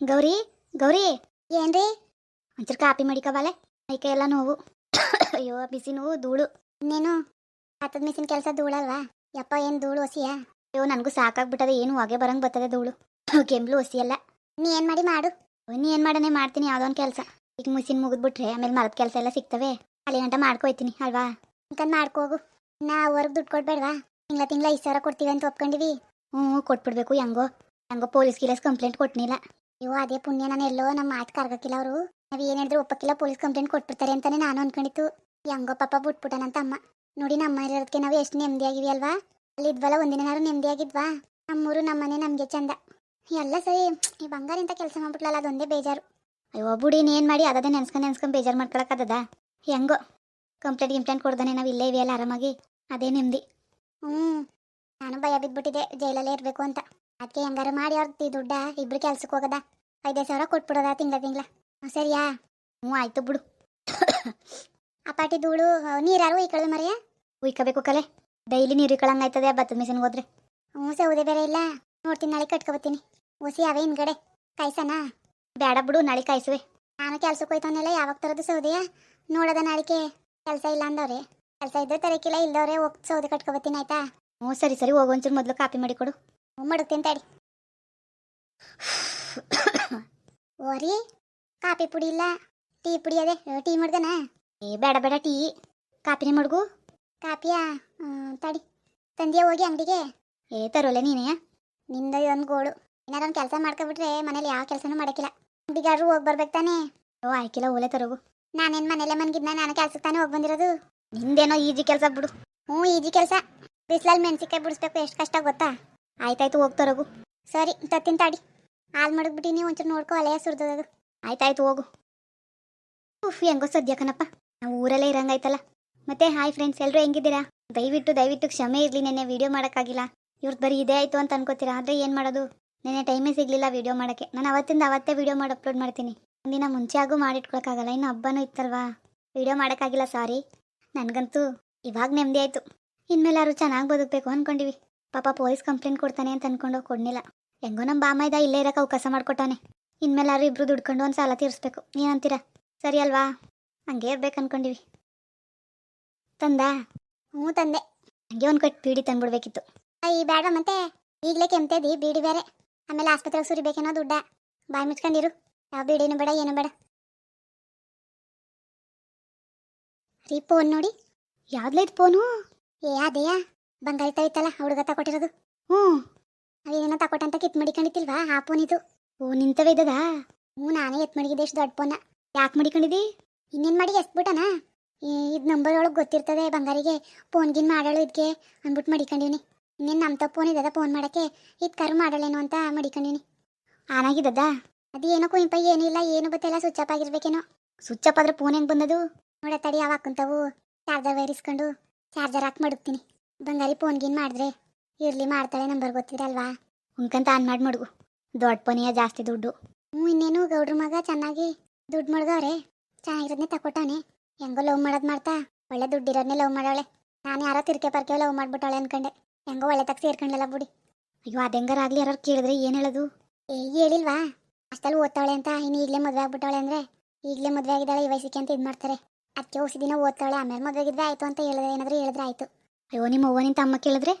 ಗೌರಿ ಗೌರಿ, ಏನ್ರಿ? ಒಂಚೂರು ಕಾಪಿ ಮಡಿಕಬಾಲೆ ಮೈಕೈ ಎಲ್ಲ ನೋವು. ಅಯ್ಯೋ, ಬಿಸಿ ನೋವು, ಧೂಳು. ಇನ್ನೇನು? ಹತ್ತದ ಮಿಸಿನ ಕೆಲಸ ಧೂಳಲ್ವಾ? ಯಪ್ಪ, ಏನ್ ಧೂಳು ಹೊಸಿಯಾ ಅಯ್ಯೋ, ನನಗೂ ಸಾಕಾಗ್ಬಿಟ್ಟದ. ಏನು ಹೊಗೆ ಬರಂಗ್ ಬರ್ತದೆ ಧೂಳು. ಕೆಂಬ್ಲು ಹೊಸಿಯಲ್ಲ ನೀ ಏನ್ ಮಾಡಿ ಮಾಡು. ನೀ ಏನು ಮಾಡನೆ ಮಾಡ್ತೀನಿ, ಯಾವುದೋ ಒಂದು ಕೆಲಸ. ಈಗ ಮಿಸಿನ್ ಮುಗಿದ್ಬಿಟ್ರೆ, ಆಮೇಲೆ ಮರದ ಕೆಲಸ ಎಲ್ಲ ಸಿಗ್ತವೆ. ಅಲ್ಲಿ ಗಂಟ ಮಾಡ್ಕೊಯ್ತೀನಿ, ಅಲ್ವಾ? ಅಂಕಂದ್ ಮಾಡ್ಕೋಗು. ನಾ ಹೊರಗ್ ದುಡ್ಡು ಕೊಡ್ಬೇಡ್ವಾ? ತಿಂಗಳ ತಿಂಗ್ಳ ಐದು ಸಾವಿರ ಕೊಡ್ತೀವಿ ಅಂತ ಒಪ್ಕೊಂಡಿವಿ. ಹ್ಞೂ, ಕೊಟ್ಬಿಡ್ಬೇಕು, ಹೆಂಗೋ. ಹೆಂಗೋ ಪೊಲೀಸ್ ಗಿಲೀಸ್ ಕಂಪ್ಲೇಂಟ್ ಕೊಟ್ನಿಲ್ಲ. ಅಯ್ಯೋ ಅದೇ ಪುಣ್ಯ ನಾನು ಎಲ್ಲೋ ನಮ್ಮ ಮಾತು ಕರ್ಗಕ್ಕಿಲ್ಲ ಅವರು. ನಾವು ಏನು ಹೇಳಿದ್ರು ಒಪ್ಪಕ್ಕಿಲ್ಲ, ಪೊಲೀಸ್ ಕಂಪ್ಲೇಂಟ್ ಕೊಟ್ಬಿಡ್ತಾರೆ ಅಂತಾನೆ ನಾನು ಅನ್ಕೊಂಡಿತ್ತು. ಹೆಂಗೋ ಪಾಪ ಬಿಟ್ಬಿಟ್ಟನಂತ ಅಮ್ಮ. ನೋಡಿ ನಮ್ಮ ಇರೋದಕ್ಕೆ ನಾವು ಎಷ್ಟು ನೆಮ್ಮದಿಯಾಗಿವಿ ಅಲ್ವಾ? ಅಲ್ಲಿ ಇದ್ವಲ್ಲ ಒಂದಿನಾರು ನೆಮ್ಮದಿಯಾಗಿದ್ವಾ? ನಮ್ಮೂರು, ನಮ್ಮನೆ, ನಮ್ಗೆ ಚಂದ. ಎಲ್ಲ ಸರಿ, ಈ ಬಂಗಾರ ಅಂತ ಕೆಲಸ ಮಾಡ್ಬಿಟ್ಲಲ್ಲ, ಅದೊಂದೇ ಬೇಜಾರು. ಅಯ್ಯೋ ಬುಡಿ ಏನು ಮಾಡಿ ಅದೇ ನೆನ್ಸ್ಕೊಂಡು ನೆನ್ಸ್ಕೊಂಡು ಬೇಜಾರು ಮಾಡ್ಕೊಳಕ್ಕದ ಹೆಂಗೋ, ಕಂಪ್ಲೇಂಟ್, ಗಿಂಪ್ಲೇಂಟ್ ಕೊಡ್ದಾನೆ ನಾವು ಇಲ್ಲೇ ಇವೆಯಲ್ಲ ಆರಾಮಾಗಿ. ಅದೇ ನೆಮ್ಮದಿ. ಹ್ಞೂ ನಾನು ಭಯ ಬಿದ್ಬಿಟ್ಟಿದ್ದೆ, ಜೈಲಲ್ಲೇ ಇರಬೇಕು ಅಂತ. ಅದಕ್ಕೆ ಹೆಂಗಾರ ಮಾಡಿ ಅವ್ರದ್ದು ದುಡ್ಡ, ಇಬ್ರು ಕೆಲ್ಸಕ್ಕೆ ಹೋಗದ. ಐದೈದು ಸಾವಿರ ಕೊಟ್ಬಿಡೋದ ತಿಂಗಳ ತಿಂಗಳ. ಸರಿಯಾ? ಹ್ಞೂ ಆಯ್ತು ಬಿಡು. ಆ ಪಾಟಿ ಧೂಳು ನೀರಾರು ಈ ಮರಿಯಾ? ಉಯ್ಕಬೇಕು ಕಲೆ. ಡೈಲಿ ನೀರು ಇಕ್ಕಳಂಗಾಯ್ತದೆ ಭತ್ತದ ಮಿಷನ್ಗೆ ಹೋದ್ರೆ. ಹ್ಞೂ ಸೌದೆ ಬೇರೆ ಇಲ್ಲ. ನೋಡ್ತೀನಿ, ನಾಳೆ ಕಟ್ಕೊಬತ್ತೀನಿ ಓಸಿ ಅವೇ ಹಿಂದ್ಗಡೆ. ಕಾಯ್ಸನ? ಬೇಡ ಬಿಡು, ನಾಳೆ ಕಾಯಿಸುವೆ. ನಾನು ಕೆಲ್ಸಕ್ಕೆ ಹೋಯ್ತವನ್ನೆಲ್ಲ ಯಾವಾಗ ತರೋದು ಸೌದೆಯ? ನೋಡದ ನಾಳಿಕೆ. ಕೆಲಸ ಇಲ್ಲ ಅಂದವ್ರೆ. ಕೆಲಸ ಇದ್ರೆ ತರಕಿಲ್ಲ ಇಲ್ಲದವ್ರೆ ಹೋಗಿ ಸೌದೆ ಕಟ್ಕೊಬತ್ತೀನಿ ಆಯ್ತಾ? ಹ್ಞೂ ಸರಿ ಸರಿ ಹೋಗೋಂಚೂರು ಮೊದಲು ಕಾಪಿ ಮಾಡಿ ಕೊಡು. ಹ್ಞೂ ತಿಂತಾಡಿ. ತಡಿ ಓರಿ ಕಾಫಿ ಪುಡಿ ಇಲ್ಲ, ಟೀ ಪುಡಿ ಅದೇ ಟೀ ಮಾಡ್ದನ? ಏ, ಬೇಡ ಬೇಡ, ಟೀ. ಕಾಪಿನೇ ಮಡ್ಗು. ಕಾಪಿಯಾ? ತಡಿ. ತಂದಿಯ ಹೋಗಿ ಅಂಗಡಿಗೆ? ಏ, ತರೋಲೆ ನೀನೇ ನಿಂದ ಒಂದು ಗೋಳು. ಏನಾರ ಒಂದು ಕೆಲಸ ಮಾಡ್ಕೊಬಿಟ್ರೆ ಮನೇಲಿ ಯಾವ ಕೆಲಸನೂ ಮಾಡಕ್ಕಿಲ್ಲ. ಅಂಗಡಿಗಾರರು ಹೋಗಿ ಬರ್ಬೇಕು ತಾನೇ? ಓ, ಆಯ್ಕಿಲ್ಲ, ಓಲೆ ತರೋಗು. ನಾನೇನು ಮನೇಲೆ ಮನ್ಗಿದ್ನ, ನಾನು ಕೆಲ್ಸಕ್ಕೆ ತಾನೇ ಹೋಗಿ ಬಂದಿರೋದು? ನಿಂದೇನೋ ಈಜಿ ಕೆಲಸ ಬಿಡು. ಹ್ಞೂ, ಈಜಿ ಕೆಲಸ. ಬಿಸಿಲಲ್ಲಿ ಮೆಣಸಿಕಾಯಿ ಬಿಡಿಸ್ಬೇಕು, ಎಷ್ಟು ಕಷ್ಟ ಗೊತ್ತಾ? ಆಯ್ತಾಯ್ತು ಹೋಗ್ತಾರಗು ತರೋಗು ಸರಿ, ತತ್ತಿನ ತಾಡಿ. ಹಾಲು ನೀವು ಒಂಚೂರು ನೋಡ್ಕೊ, ಅಲೆಯ ಸುರಿದದು ಆಯ್ತಾಯ್ತು, ಹೋಗು. ಉಫ್, ಹೆಂಗೋ ಸದ್ಯ ಕಣಪ್ಪ. ನಾವು ಊರಲ್ಲೇ ಇರಂಗಾಯ್ತಲ್ಲ. ಮತ್ತೆ, ಹಾಯ್ ಫ್ರೆಂಡ್ಸ್ ಎಲ್ಲರೂ ಹೆಂಗಿದ್ದೀರಾ? ದಯವಿಟ್ಟು ದಯವಿಟ್ಟು ಕ್ಷಮೆ ಇರಲಿ, ನೆನ್ನೆ ವಿಡಿಯೋ ಮಾಡೋಕ್ಕಾಗಿಲ್ಲ. ಇವ್ರದ್ದು ಬರೀ ಇದೇ ಆಯಿತು ಅಂತ ಅನ್ಕೋತೀರಾ? ಆದರೆ ಏನು ಮಾಡೋದು? ನೆನ್ನೆ ಟೈಮೇ ಸಿಗಲಿಲ್ಲ ವಿಡಿಯೋ ಮಾಡೋಕ್ಕೆ. ನಾನು ಅವತ್ತಿಂದ ಅವತ್ತೇ ವಿಡಿಯೋ ಮಾಡಿ ಅಪ್ಲೋಡ್ ಮಾಡ್ತೀನಿ. ಒಂದಿನ ಮುಂಚೆ ಆಗು ಮಾಡಿಟ್ಕೊಳಕ್ಕಾಗಲ್ಲ. ಇನ್ನು ಹಬ್ಬನೂ ಇತ್ತಲ್ವಾ? ವಿಡಿಯೋ ಮಾಡೋಕ್ಕಾಗಿಲ್ಲ ಸಾರಿ ನನಗಂತೂ ಇವಾಗ ನೆಮ್ಮದಿ ಆಯಿತು. ಇನ್ಮೇಲಾರು ಚೆನ್ನಾಗಿ ಬದುಕಬೇಕು ಅಂದ್ಕೊಂಡಿವಿ ಪಾಪ ಪೊಲೀಸ್ ಕಂಪ್ಲೇಂಟ್ ಕೊಡ್ತಾನೆ ಅಂತ ಅನ್ಕೊಂಡು ಕೊಡ್ನಿಲ್ಲ. ಹೆಂಗೋ ನಮ್ಮ ಬಾಮೈದ ಇಲ್ಲೇ ಇರಕ್ಕೆ ಅವಕಾಶ ಮಾಡ್ಕೊಟ್ಟಾನೆ. ಇನ್ಮೇಲಾರು ಇಬ್ರು ದುಡ್ಕೊಂಡು ಒಂದು ಸಾಲ ತೀರಿಸ್ಬೇಕು. ಏನಂತೀರಾ ಸರಿ ಅಲ್ವಾ? ಹಂಗೆ ಇರ್ಬೇಕು ಅನ್ಕೊಂಡಿವಿ. ತಂದ? ಹ್ಞೂ ತಂದೆ. ಹಂಗೆ ಒಂದು ಕಟ್ ಬೀಡಿ ತಂದ್ಬಿಡ್ಬೇಕಿತ್ತು. ಈ ಬೇಡ ಮತ್ತೆ. ಈಗಲೇ ಕೆಮ್ತೇದಿ, ಬೀಡಿ ಬೇರೆ. ಆಮೇಲೆ ಆಸ್ಪತ್ರೆಗೆ ಸುರಿಬೇಕೇನೋ ದುಡ್ಡ. ಬಾಯಿ ಮುಚ್ಕೊಂಡಿರು. ಯಾವ ಬೀಡಿನೂ ಬೇಡ, ಏನು ಬೇಡ. ರೀ ಫೋನ್ ನೋಡಿ. ಯಾವ್ದ್ಲೈತ್ ಫೋನು? ಏ, ಅದೇಯಾ? ಬಂಗಾರ ಐತಲ್ಲ ಹುಡುಗ ತಕೊಟ್ಟಿರೋದು. ಹ್ಞೂ. ಅದೇನೋ ತಕೊಟ್ಟಂತ ಕಿತ್ ಮಡಿಕೊಂಡಿತ್ತಿಲ್ವಾ ಆ ಫೋನ್ ಇದು ಓ ನಿಂತವೇ ಇದ್ದದಾ ಹ್ಞೂ ನಾನೇ ಎತ್ ಮಡಿಗಿದ್ದೆ ಎಷ್ಟು ದೊಡ್ಡ ಫೋನ ಯಾಕೆ ಮಡಿಕೊಂಡಿದ್ದಿ? ಇನ್ನೇನು ಮಾಡಿ ಎಸ್ಬಿಟ್ಟನ ಇದು ನಂಬರ್ ಒಳಗೆ ಗೊತ್ತಿರ್ತದೆ ಬಂಗಾರಿಗೆ ಫೋನ್ ಗಿನ್ ಮಾಡಾಳು ಇದಕ್ಕೆ ಅಂದ್ಬಿಟ್ಟು ಮಡಿಕೊಂಡಿವ್ನಿ. ಇನ್ನೇನು ನಮ್ಮ ತಪ್ಪು ಫೋನ್ ಇದ್ದದ ಫೋನ್ ಮಾಡೋಕ್ಕೆ ಇದು ಕರು ಮಾಡಲೇನು ಅಂತ ಮಡಿಕೊಂಡಿವ್ನಿ. ಆನಾಗಿದ್ದದ? ಅದೇನೋ ಕುಂಪ ಏನಿಲ್ಲ ಏನು ಗೊತ್ತಿಲ್ಲ ಸ್ವಿಚ್ ಆಫ್ ಆಗಿರ್ಬೇಕೇನೋ. ಸ್ವಿಚ್ ಅಪ್ ಆದ್ರೆ ಫೋನ್ ಹೆಂಗೆ ಬಂದದು? ನೋಡ ತಡಿ ಯಾವ ಹಾಕುಂತಾವು ಚಾರ್ಜರ್ ವೈರಿಸ್ಕೊಂಡು ಚಾರ್ಜರ್ ಹಾಕಿ ಮಡಗ್ತೀನಿ. ಬಂಗಾರಿ ಫೋನ್ ಗೀನ್ ಮಾಡಿದ್ರೆ? ಇರ್ಲಿ ಮಾಡ್ತಾಳೆ ನಂಬರ್ ಗೊತ್ತಿರಲ್ವಾ? ಉಂಕಂತ ಆನ್ ಮಾಡಿ ಮಡ್ಗು. ದೊಡ್ಡ ಪೋನಿಯ ಜಾಸ್ತಿ ದುಡ್ಡು. ಹ್ಞೂ ಇನ್ನೇನು ಗೌಡ್ರ ಮಗ ಚೆನ್ನಾಗಿ ದುಡ್ಡು ಮಡ್ಗವ್ರೆ ಚೆನ್ನಾಗಿರೋದನ್ನೇ ತಕೊಟ್ಟವನೆ ಹೆಂಗೋ ಲವ್ ಮಾಡೋದು ಮಾಡ್ತಾ, ಒಳ್ಳೆ ದುಡ್ಡಿರೋದನ್ನೇ ಲವ್ ಮಾಡೋಳೆ ನಾನು ಯಾರೋ ತಿರ್ಕೆ ಪರ್ಕೆ ಲವ್ ಮಾಡ್ಬಿಟ್ಟವಳೆ ಅನ್ಕೊಂಡೆ. ಹೆಂಗೋ ಒಳ್ಳೆ ತಕ್ಕ ಸೇರ್ಕೊಂಡಲ್ಲ ಬುಡಿ. ಅಯ್ಯೋ ಅದೆಂಗಾರಾಗ್ಲಿ ಯಾರು ಕೇಳಿದ್ರೆ ಏನು ಹೇಳೋದು? ಏ, ಹೇಳಿಲ್ವಾ? ಅಷ್ಟಲ್ಲಿ ಓದ್ತಾಳೆ ಅಂತ ಇನ್ನು ಈಗಲೇ ಮದುವೆ ಆಗ್ಬಿಟ್ಟವಳೆ ಅಂದರೆ ಈಗಲೇ ಮದುವೆ ಆಗಿದ್ದಾಳೆ ಈ ವಯಸ್ಸಿಗೆ ಅಂತ ಇದು ಮಾಡ್ತಾರೆ ಅದಕ್ಕೆ ಹೊಸ ದಿನ ಓದ್ತಾಳೆ ಆಮೇಲೆ ಮದುವೆ ಆಗಿದ್ರೆ ಆಯಿತು ಅಂತ ಹೇಳಿದ್ರೆ ಏನಾದರೂ ಹೇಳಿದ್ರೆ ಆಯ್ತು. ಅಯ್ಯೋ, ನಿಮ್ಮ ಅವ್ವ ನಿಂತ ಅಮ್ಮ ಕೇಳಿದ್ರೆ?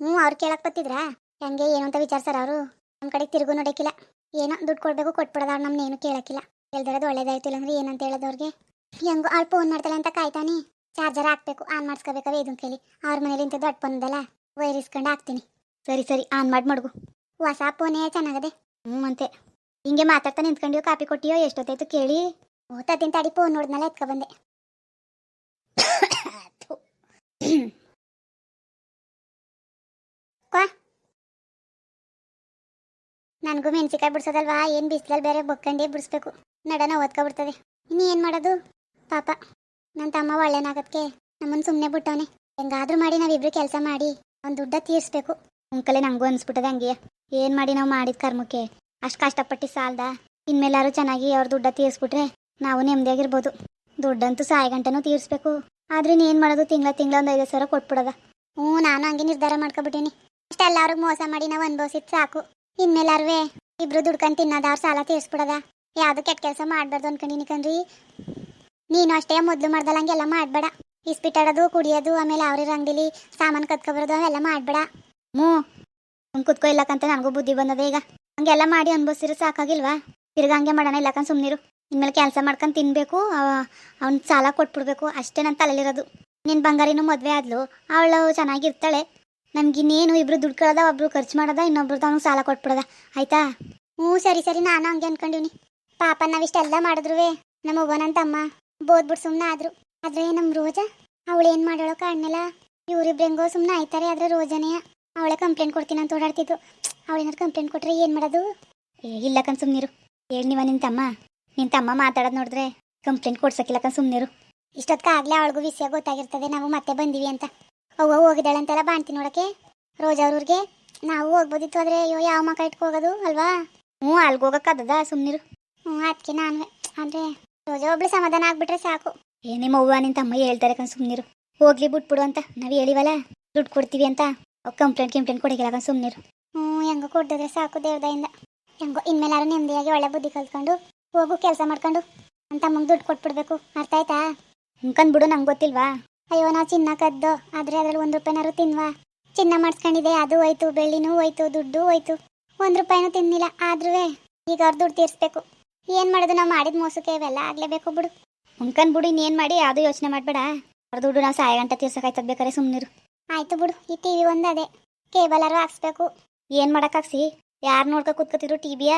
ಹ್ಞೂ, ಅವ್ರು ಕೇಳಕ್ ಬತ್ತಿದ್ರಾ ಹೆಂಗೆ, ಏನು ಅಂತ ವಿಚಾರಿಸ್ತಾರ ಅವರು? ನಮ್ಮ ಕಡೆ ತಿರುಗು ನೋಡಕ್ಕಿಲ್ಲ ಏನೋ ದುಡ್ಡು ಕೊಡಬೇಕು, ಕೊಟ್ಬಿಡದ ಅವ್ರು ನಮ್ಮನ್ನೇನು ಕೇಳಕ್ಕಿಲ್ಲ ಹೇಳ್ದಿರೋದು ಒಳ್ಳೇದಾಯ್ತು, ಇಲ್ಲಾಂದ್ರೆ ಏನಂತ ಹೇಳೋದು ಅವ್ರಿಗೆ ಹೆಂಗೋ, ಅವ್ಳು ಫೋನ್ ಮಾಡ್ತಾಳೆ ಅಂತ ಕಾಯ್ತಾನೆ. ಚಾರ್ಜರ್ ಹಾಕ್ಬೇಕು, ಆನ್ ಮಾಡಿಸ್ಕೋಬೇಕವೆ ಇದು ಕೇಳಿ. ಅವ್ರ ಮನೇಲಿ ಇಂಥ ದೊಡ್ಡ ಬಂದಲ್ಲ ವೈರ್ ಇಸ್ಕೊಂಡು ಹಾಕ್ತೀನಿ. ಸರಿ ಸರಿ, ಆನ್ ಮಾಡಿ, ಮಡ್ಗು. ಹೊಸ ಫೋನೇ ಚೆನ್ನಾಗದೆ. ಹ್ಞೂ, ಅಂತೆ. ಹಿಂಗೆ ಮಾತಾಡ್ತಾ ನಿಂತ್ಕೊಂಡಿಯೋ, ಕಾಪಿ ಕೊಟ್ಟಿಯೋ, ಎಷ್ಟೊತ್ತಾಯ್ತು ಕೇಳಿ. ಓದ್ತೀನಿ ತಡಿ ಫೋನ್ ನೋಡಿದ್ನಲ್ಲ ಎತ್ಕೊ ಬಂದೆ. ಥು. ನನಗೂ ಮೆಣಸಿಕಾಯಿ ಬಿಡ್ಸೋದಲ್ವಾ? ಏನು ಬಿಸಿಲಲ್ಲಿ ಬೇರೆ ಬೊಕ್ಕಂಡೇ ಬಿಡಿಸ್ಬೇಕು. ನಡನ ಓದ್ಕೊಬಿಡ್ತದೆ. ಇನ್ನು ಏನು ಮಾಡೋದು? ಪಾಪ. ನನ್ನ ತಮ್ಮ ಒಳ್ಳೆನಾಗದ್ಕೆ ನಮ್ಮನ್ನು ಸುಮ್ಮನೆ ಬಿಟ್ಟವನೆ. ಹೆಂಗಾದ್ರೂ ಮಾಡಿ ನಾವಿಬ್ರು ಕೆಲಸ ಮಾಡಿ ಅವ್ನ ದುಡ್ಡ ತೀರಿಸ್ಬೇಕು. ನಂಗೂ ಅನ್ಸ್ಬಿಟ್ಟದೆ ಹಂಗೆ. ಏನು ಮಾಡಿ ನಾವು ಮಾಡಿದ ಕರ್ಮಕ್ಕೆ? ಅಷ್ಟು ಕಷ್ಟಪಟ್ಟು ಸಾಲ್ದ? ಇನ್ಮೇಲಾರು ಚೆನ್ನಾಗಿ ಅವ್ರ ದುಡ್ಡ ತೀರಿಸ್ಬಿಟ್ರೆ ನಾವು ನೆಮ್ಮದಿಯಾಗಿರ್ಬೋದು ದುಡ್ಡಂತೂ ಸಾಯ ಗಂಟನೂ ತೀರಿಸ್ಬೇಕು. ಆದ್ರೆ ಏನು ಮಾಡೋದು? ತಿಂಗಳ ತಿಂಗಳ ಒಂದು ಐದು ಸಾವಿರ ಕೊಟ್ಬಿಡೋದ. ಹ್ಞೂ, ನಾನು ಹಂಗೆ ನಿರ್ಧಾರ ಮಾಡ್ಕೊಬಿಟ್ಟೀನಿ. ಅಷ್ಟೆಲ್ಲ ಅವ್ರಿಗೆ ಮೋಸ ಮಾಡಿ ನಾವು ಅನ್ಭವಿಸಿದ್ ಸಾಕು. ಇನ್ಮೇಲಾರ್ವೆ ಇಬ್ರು ದುಡ್ಕೊಂಡು ತಿನ್ನೋದ ಅವ್ರ ಸಾಲ ತೀರ್ಸ್ಬಿಡದ. ಯಾವ್ದು ಕೆಟ್ಟ ಕೆಲಸ ಮಾಡ್ಬಾರ್ದು ಅನ್ಕೊಂಡಿನಿ ಕಣ್ರಿ. ನೀನು ಅಷ್ಟೇ ಮೊದ್ಲು ಮಾಡ್ದಲ್ಲ ಹಂಗೆಲ್ಲ ಮಾಡ್ಬೇಡ. ಇಸ್ಪಿಟಾಡೋದು, ಕುಡಿಯೋದು, ಆಮೇಲೆ ಅವ್ರ ಅಂಗಡಿಲಿ ಸಾಮಾನು ಕತ್ಕೊಬರೋದು, ಅವೆಲ್ಲ ಮಾಡ್ಬೇಡ. ಹ್ಞೂ ಸುಮ್ ಕುತ್ಕೋ ಇಲ್ಲಕ್ಕಂತ ನನಗೂ ಬುದ್ಧಿ ಬಂದದ ಈಗ. ಹಂಗೆಲ್ಲ ಮಾಡಿ ಅನ್ಭವಿಸಿದ್ರೆ ಸಾಕಾಗಿಲ್ವಾ? ತಿರ್ಗಾ ಹಂಗೆ ಮಾಡೋಣ ಇಲ್ಲಕ್ಕಂತ ಸುಮ್ಮನಿರು ಇನ್ಮೇಲೆ ಕೆಲಸ ಮಾಡ್ಕೊಂಡು ತಿನ್ಬೇಕು ಅವ್ನ ಸಾಲ ಕೊಟ್ಬಿಡ್ಬೇಕು. ಅಷ್ಟೇ ನನ್ನ ತಲೆಲಿರೋದು. ನಿನ್ನ ಬಂಗಾರಿನೂ ಮದುವೆ ಆದ್ಲು. ಅವಳು ಚೆನ್ನಾಗಿರ್ತಾಳೆ. ನಮ್ಗಿನ್ನೇನು ಇಬ್ರು ದುಡ್ಡು ಕಳ್ದ ಒಬ್ರು ಖರ್ಚು ಮಾಡೋದ, ಇನ್ನೊಬ್ರು ತಾನು ಸಾಲ ಕೊಟ್ಬಿಡದ. ಆಯ್ತಾ? ಹ್ಞೂ, ಸರಿ ಸರಿ, ನಾನು ಹಂಗೆ ಅನ್ಕೊಂಡಿವ್ನಿ. ಪಾಪ, ನಾವಿಷ್ಟೆಲ್ಲ ಮಾಡಿದ್ರುವೆ. ನಮ್ಮ ಒಬ್ಬನಂತಮ್ಮ ಬೋದ್ಬಿಟ್ಟು ಸುಮ್ಮನೆ ಆದ್ರು. ಆದ್ರೆ ನಮ್ಮ ರೋಜಾ, ಅವಳು ಏನು ಮಾಡೋಳೋ ಕಾಣಲ್ಲ ಇವ್ರಿಬ್ರು ಹೆಂಗೋ ಸುಮ್ಮನೆ ಆಯ್ತಾರೆ, ಆದ್ರೆ ರೋಜಾನೇ. ಅವಳೆ ಕಂಪ್ಲೇಂಟ್ ಕೊಡ್ತೀನಿ ಅಂತ ಓಡಾಡ್ತಿದ್ದು. ಅವಳೇನಾದ್ರು ಕಂಪ್ಲೇಂಟ್ ಕೊಟ್ರೆ ಏನು ಮಾಡೋದು? ಇಲ್ಲ ಕಣ್ ಸುಮ್ಮನಿರು ಹೇಳಿ ನೀವ ನಿನ್ನ ತಮ್ಮ. ನಿನ್ನ ತಮ್ಮ ಮಾತಾಡೋದು ನೋಡಿದ್ರೆ ಕಂಪ್ಲೇಂಟ್ ಕೊಡ್ಸಕ್ಕಿಲ್ಲಕ್ಕಂತ ಸುಮ್ಮನಿರು ಇಷ್ಟೊತ್ತಾಗ್ಲೇ ಅವಳಿಗೂ ವಿಷಯ ಗೊತ್ತಾಗಿರ್ತದೆ, ನಾವು ಮತ್ತೆ ಬಂದಿವಿ ಅಂತ. ಅವ್ವ ಹೋಗಿದ್ದಾಳಂತೆಲ್ಲ ಬಾಣ್ತಿ ನೋಡಕ್ಕೆ. ರೋಜಾ ಅವ್ರವ್ರಿಗೆ ನಾವು ಹೋಗ್ಬೋದಿತ್ತು ಆದ್ರೆ ಅಯ್ಯೋ, ಯಾವ ಮಕ್ಕ ಇಟ್ಕೊ ಹೋಗೋದು, ಅಲ್ವಾ? ಹ್ಞೂ, ಅಲ್ಗೆ ಹೋಗಕ್ಕದ ಸುಮ್ಮನಿರು ಹ್ಞೂ ಅದಕ್ಕೆ ನಾನು ಅಂದರೆ ರೋಜಾ ಒಬ್ಳು ಸಮಾಧಾನ ಆಗ್ಬಿಟ್ರೆ ಸಾಕು. ಏ, ನಿಮ್ಮ ಅವ್ವ ನಿನ್ನ ಹೇಳ್ತಾರೆ ಕಣ್ ಸುಮ್ಮನಿರು ಹೋಗ್ಲಿ ಬಿಟ್ಬಿಡು ಅಂತ. ನಾವು ಹೇಳಿವಲ್ಲ, ದುಡ್ಡು ಕೊಡ್ತೀವಿ ಅಂತ. ಅವ್ ಕಂಪ್ಲೇಂಟ್ ಕಂಪ್ಲೇಂಟ್ ಕೊಡಗಿಲ್ಲ ಕಣ್ ಸುಮ್ಮನಿರು ಹ್ಞೂ, ಹೆಂಗೋ ಕೊಟ್ಟಿದ್ರೆ ಸಾಕು ದೇವ್ರದಿಂದ ಹೆಂಗೋ, ಇನ್ಮೇಲಾರು ನೆಮ್ಮದಿಯಾಗಿ ಒಳ್ಳೆ ಬುದ್ಧಿ ಕಲ್ತ್ಕೊಂಡು ಹೋಗು, ಕೆಲಸ ಮಾಡ್ಕೊಂಡು. ಅಂತ ಅಮ್ಮಂಗೆ ದುಡ್ಡು ಕೊಟ್ಬಿಡ್ಬೇಕು. ಅರ್ಥ ಆಯ್ತಾ? ಬಿಡು ನಂಗೆ ಗೊತ್ತಿಲ್ವಾ? ಅಯ್ಯೋ ನಾವು ಚಿನ್ನ ಕದ್ದು. ಆದ್ರೆ ಅದ್ರಲ್ಲಿ ಒಂದು ರೂಪಾಯಿನಾರು ತಿನ್ವಾ ಚಿನ್ನ ಮಾಡಿಸ್ಕೊಂಡಿದೆ ಅದು ಹೋಯ್ತು ಬೆಳ್ಳಿನೂ ಹೋಯ್ತು ದುಡ್ಡು ಹೋಯ್ತು. ಒಂದು ರೂಪಾಯಿನೂ ತಿನ್ನಿಲ್ಲ ಆದ್ರೂ ಈಗ ಅವ್ರ ದುಡ್ಡು ತೀರಿಸ್ಬೇಕು. ಏನು ಮಾಡೋದು ನಾವು ಮಾಡಿದ ಮೋಸಕ್ಕೆ ಇವೆಲ್ಲ ಆಗ್ಲೇಬೇಕು ಬಿಡು. ಹುಣ್ಕಂದ್ ಬಿಡು ಇನ್ನೇನು ಮಾಡಿ ಯಾವುದೂ ಯೋಚನೆ ಮಾಡಬೇಡ. ಅವ್ರ ದುಡ್ಡು ನಾವು ಸಾಯ ಗಂಟೆ ತೀರ್ಸಕ್ಕಾಯ್ತದ ಬೇಕಾರೆ ಸುಮ್ಮನಿರು ಆಯ್ತು ಬಿಡು ಈ ಟಿ ವಿ ಒಂದು ಅದೇ. ಕೇಬಲಾರು ಹಾಕ್ಸ್ಬೇಕು. ಏನು ಮಾಡಕ್ಕಾಗ್ಸಿ ಯಾರು ನೋಡ್ಕೊ ಕೂತ್ಕೋತಿದ್ರು ಟಿ ವಿಯ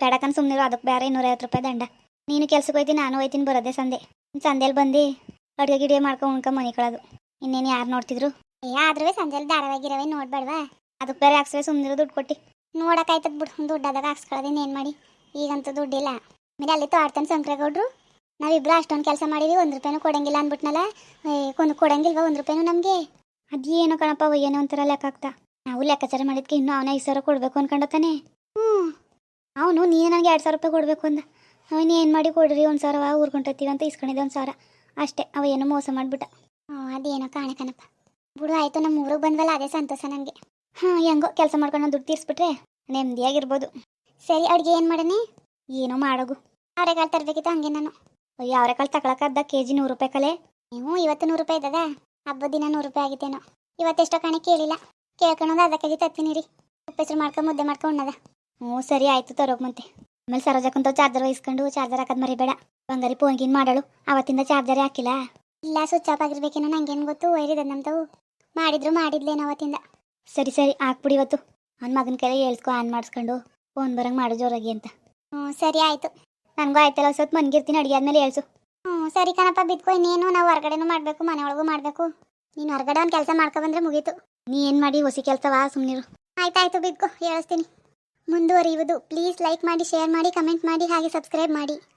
ಬೇಡಕನ್ ಸುಮ್ಮನಿರು ಅದಕ್ಕೆ ಬೇರೆ ಇನ್ನೂರೈವತ್ತು ರೂಪಾಯಿ ದಂಡ. ನೀನು ಕೆಲ್ಸಕ್ಕೆ ಹೋಯ್ತೀನಿ ನಾನು ಹೋಯ್ತೀನಿ ಬರೋದೇ ಸಂದೆ ಸಂದೇಲಿ ಬಂದು. ಅಡುಗೆ ಗಿಡಿಗೆ ಮಾಡ್ಕೊಂಡು ಉಣ್ಕೊಂಡು ಮನೆ ಕಳೋದು. ಇನ್ನೇನು ಯಾರು ನೋಡ್ತಿದ್ರು? ಏ ಆದ್ರೂ ಸಂಜೆಲಿ ಧಾರಾವಾಹಿರವೇ ನೋಡ್ಬೇಡ್ವಾ? ಅದಕ್ಕೆ ಬೇರೆ ಹಾಕ್ಸ್ರೆ ಸುಮ್ಮನೆ ದುಡ್ಡು ಕೊಟ್ಟು. ನೋಡೋಕಾಯ್ತದ ಬಿಡು ದುಡ್ಡಾದಾಗ ಹಾಕ್ಸ್ಕೊಳ್ಳೋದೇನು ಏನು ಮಾಡಿ? ಈಗಂತೂ ದುಡ್ಡಿಲ್ಲ. ಆಮೇಲೆ ಅಲ್ಲಿ ತೋಡ್ತಾನೆ ಸಂಕ್ರೇಗೌಡ್ರು ನಾವಿಬ್ರು ಅಷ್ಟೊಂದು ಕೆಲಸ ಮಾಡಿವಿ, ಒಂದು ರೂಪಾಯಿನೂ ಕೊಡಂಗಿಲ್ಲ ಅಂದ್ಬಿಟ್ನಲ್ಲ? ಕೊಂದು ಕೊಡಂಗಿಲ್ವಾ ಒಂದು ರೂಪಾಯಿನೂ ನಮಗೆ? ಅದೇನೋ ಕಣಪ್ಪ ಏನೋ ಒಂಥರ ಲೆಕ್ಕ ಆಗ್ತಾ ನಾವು ಲೆಕ್ಕಾಚಾರ ಮಾಡಿದ್ಕೆ ಇನ್ನೂ ಅವನ ಐದು ಸಾವಿರ ಕೊಡಬೇಕು ಅನ್ಕೊಂಡತಾನೆ ಹ್ಞೂ ಅವನು ನೀನು ನನಗೆ ಎರಡು ಸಾವಿರ ರೂಪಾಯಿ ಕೊಡಬೇಕು ಅಂದ. ಅವನು ಏನು ಮಾಡಿ ಕೊಡ್ರಿ, ಒಂದು ಸಾವಿರ ಊರ್ಕೊಂಡೋಗ್ತೀವಿ ಅಂತ ಇಸ್ಕೊಂಡಿದ್ದೆ ಒಂದು ಸಾವಿರ. ಅಷ್ಟೇ, ಅವ ಏನೋ ಮೋಸ ಮಾಡಿಬಿಟ್ಟ. ಹ್ಞೂ ಅದೇನೋ ಕಾಣಕನಪ್ಪ ಬಿಡು, ಆಯ್ತು ನಮ್ಮ ಊರಿಗೆ ಬಂದ್ವಲ್ಲ, ಅದೇ ಸಂತೋಷ ನನಗೆ ಹಾಂ ಹೆಂಗೋ ಕೆಲಸ ಮಾಡ್ಕೊಂಡು ದುಡ್ಡು ತೀರಿಸ್ಬಿಟ್ರೆ ನೆಮ್ಮದಿಯಾಗಿರ್ಬೋದು ಸರಿ, ಅಡುಗೆ ಏನು ಮಾಡನೆ ಏನೋ ಮಾಡೋಗು. ಅವರೆಕಾಳು ತರಬೇಕಿತ್ತು ಹಂಗೆ ನಾನು. ಅಯ್ಯೋ, ಅವರೆಕಾಳು ತಗೊಳಕ್ಕದ್ದ ಕೆ ಜಿ ನೂರು ರೂಪಾಯಿ ಕಲೆ. ನೀವು ಇವತ್ತು ನೂರು ರೂಪಾಯಿ ಇದ್ದದ? ಹಬ್ಬದ ದಿನ ನೂರು ರೂಪಾಯಿ ಆಗಿತ್ತೇನೋ. ಇವತ್ತೆಷ್ಟೋ ಕಾಣೆ ಕೇಳಿಲ್ಲ. ಕೇಳ್ಕೊಳೋದು ಅರ್ಧ ಕೆ ಜಿ ತತ್ತೀನಿ ರೀ ಉಪ್ಪೆಸರು ಮಾಡ್ಕೊಂಡು ಮುದ್ದೆ ಮಾಡ್ಕೊಂಡು ಉಣ್ಣದ. ಹ್ಞೂ ಸರಿ, ಆಯಿತು, ತರೋಗ್ ಮತ್ತೆ ಆಮೇಲೆ ಸರೋಜಕ್ಕಂತ ಚಾರ್ಜರ್ ವಹಿಸ್ಕೊಂಡು ಚಾರ್ಜರ್ ಹಾಕೋದು ಮರಿಬೇಡ. ಬಂಗಾರಿ ಫೋನ್ಗಿನ್ ಮಾಡಳು. ಅವತ್ತಿಂದ ಚಾರ್ಜರೇ ಹಾಕಿಲ್ಲ. ಇಲ್ಲ ಸ್ವಿಚ್ ಆಫ್ ಆಗಿರ್ಬೇಕೇನೋ ನಂಗೇನು ಗೊತ್ತು ವೈರಿದ ನಮ್ದವು ಮಾಡಿದ್ರು ಮಾಡಿದ್ಲೇನೋ ಅವತ್ತಿಂದ. ಸರಿ ಸರಿ, ಹಾಕ್ಬಿಡಿ ಇವತ್ತು. ಅವ್ನ ಮಗನ ಕೈಲಿ ಹೇಳ್ಸ್ಕೊ, ಆನ್ ಮಾಡಿಸ್ಕೊಂಡು. ಫೋನ್ ಬರಂಗೆ ಮಾಡು ಜೋರಾಗಿ ಅಂತ. ಹ್ಞೂ, ಸರಿ, ಆಯಿತು. ನನಗೂ ಆಯ್ತಲ್ಲ ಸ್ವಲ್ಪ ಮನ್ಗಿರ್ತೀನಿ, ಅಡುಗೆ ಆದ್ಮೇಲೆ ಹೇಳ್ಸು. ಹ್ಞೂ, ಸರಿ ಕಣಪ್ಪ ಬಿದ್ಕೋ ಇನ್ನೇನು ನಾವು ಹೊರಗಡೆನೂ ಮಾಡಬೇಕು, ಮನೆಯೊಳಗೂ ಮಾಡಬೇಕು. ನೀನು ಹೊರಗಡೆ ಒಂದು ಕೆಲಸ ಮಾಡ್ಕೊಬಂದ್ರೆ ಮುಗೀತು. ನೀನು ಏನು ಮಾಡಿ ಹೊಸಿ ಕೆಲಸವಾ ಸುಮ್ಮನಿರು ಆಯ್ತಾಯ್ತು ಬಿದ್ಕೋ ಹೇಳಿಸ್ತೀನಿ. ಮುಂದುವರಿಯುವುದು. ಪ್ಲೀಸ್ ಲೈಕ್ ಮಾಡಿ, ಶೇರ್ ಮಾಡಿ, ಕಮೆಂಟ್ ಮಾಡಿ, ಹಾಗೆ ಸಬ್ಸ್ಕ್ರೈಬ್ ಮಾಡಿ.